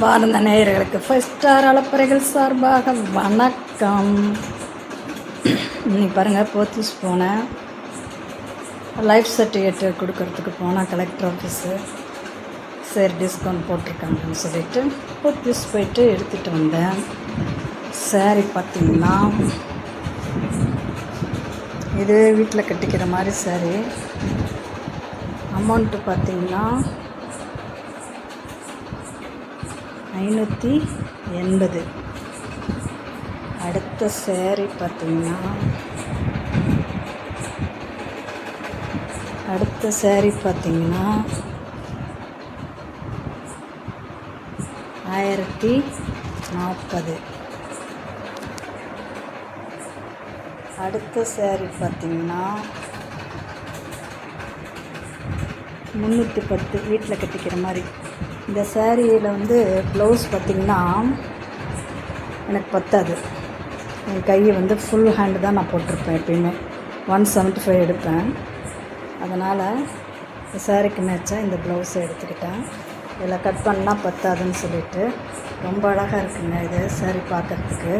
அன்பார்ந்த நேயர்களுக்கு first star அளப்பறைகள் சார்பாக வணக்கம். இன்னைக்கு பாருங்கள் போத்தீஸ் போனேன் லைஃப் சர்டிஃபிகேட் கொடுக்கறதுக்கு போனேன் கலெக்டர் ஆஃபீஸு சரி டிஸ்கவுண்ட் போட்டிருக்காங்கன்னு சொல்லிட்டு போத்தீஸ் போயிட்டு எடுத்துகிட்டு வந்தேன். சாரி பார்த்தீங்கன்னா இது வீட்டில் கட்டிக்கிற மாதிரி சாரி அமௌண்ட்டு பார்த்தீங்கன்னா ஐநூற்றி எண்பது. அடுத்த சேரீ பார்த்தீங்கன்னா அடுத்த சேரீ பார்த்தீங்கன்னா ஆயிரத்தி நாற்பது. அடுத்த சேரீ பார்த்தீங்கன்னா முந்நூற்றி பத்து வீட்டில் கட்டிக்கிற மாதிரி. இந்த சேரீயில் வந்து ப்ளவுஸ் பார்த்திங்கன்னா எனக்கு பத்தாது. என் கையை வந்து ஃபுல் ஹேண்டு தான் நான் போட்டிருப்பேன் எப்பயுமே. ஒன் செவன்ட்டி ஃபைவ் எடுப்பேன். அதனால் இந்த சேரீக்கு மேட்சாக இந்த ப்ளவுஸை எடுத்துக்கிட்டேன். இதில் கட் பண்ணால் பத்தாதுன்னு சொல்லிட்டு ரொம்ப அழகாக இருக்குங்க இது சேரீ பார்க்குறதுக்கு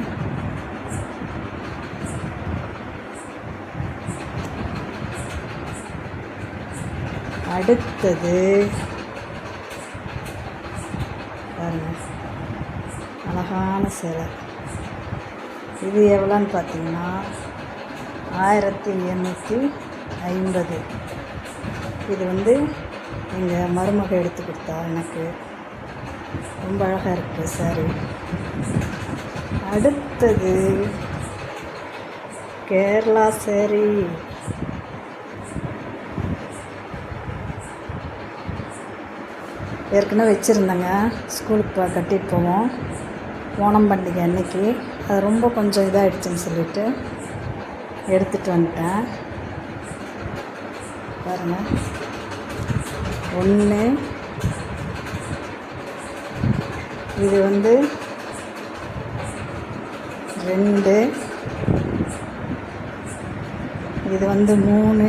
அடுத்தது பாருங்கள் அழகான சிலை. இது எவ்வளோன்னு பார்த்தீங்கன்னா ஆயிரத்தி எண்ணூற்றி ஐம்பது. இது வந்து எங்கள் மருமக எடுத்து கொடுத்தா எனக்கு. ரொம்ப அழகாக இருக்குது சாரி அடுத்தது கேரளா சேரீ ஏற்கனவே வச்சுருந்தேங்க. ஸ்கூலுக்கு போ கட்டிட்டு போவோம். ஓணம் பண்டிகை அன்னைக்கு. அது ரொம்ப கொஞ்சம் இதாகிடுச்சுன்னு சொல்லிட்டு எடுத்துகிட்டு வந்துட்டேன். பாருங்கள் ஒன்று இது வந்து ரெண்டு. இது வந்து மூணு.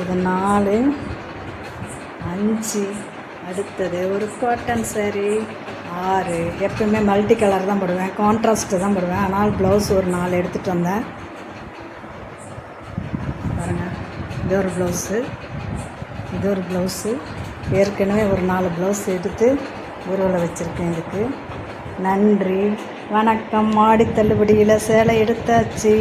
இது நாலு. அஞ்சு. அடுத்தது ஒரு காட்டன் saree ஆறு. எப்பவுமே மல்டி கலர் தான் போடுவேன். கான்ட்ராஸ்ட்டு தான் போடுவேன். ஆனால் ப்ளவுஸ் ஒரு நாலு எடுத்துகிட்டு வந்தேன். பாருங்கள் இது ஒரு ப்ளவுஸு இது ஒரு ப்ளவுஸு ஏற்கனவே ஒரு நாலு ப்ளவுஸ் எடுத்து உருவில் வச்சுருக்கேன் இதுக்கு. நன்றி. வணக்கம். மாடி தள்ளுபடியில் சேலை எடுத்தாச்சு.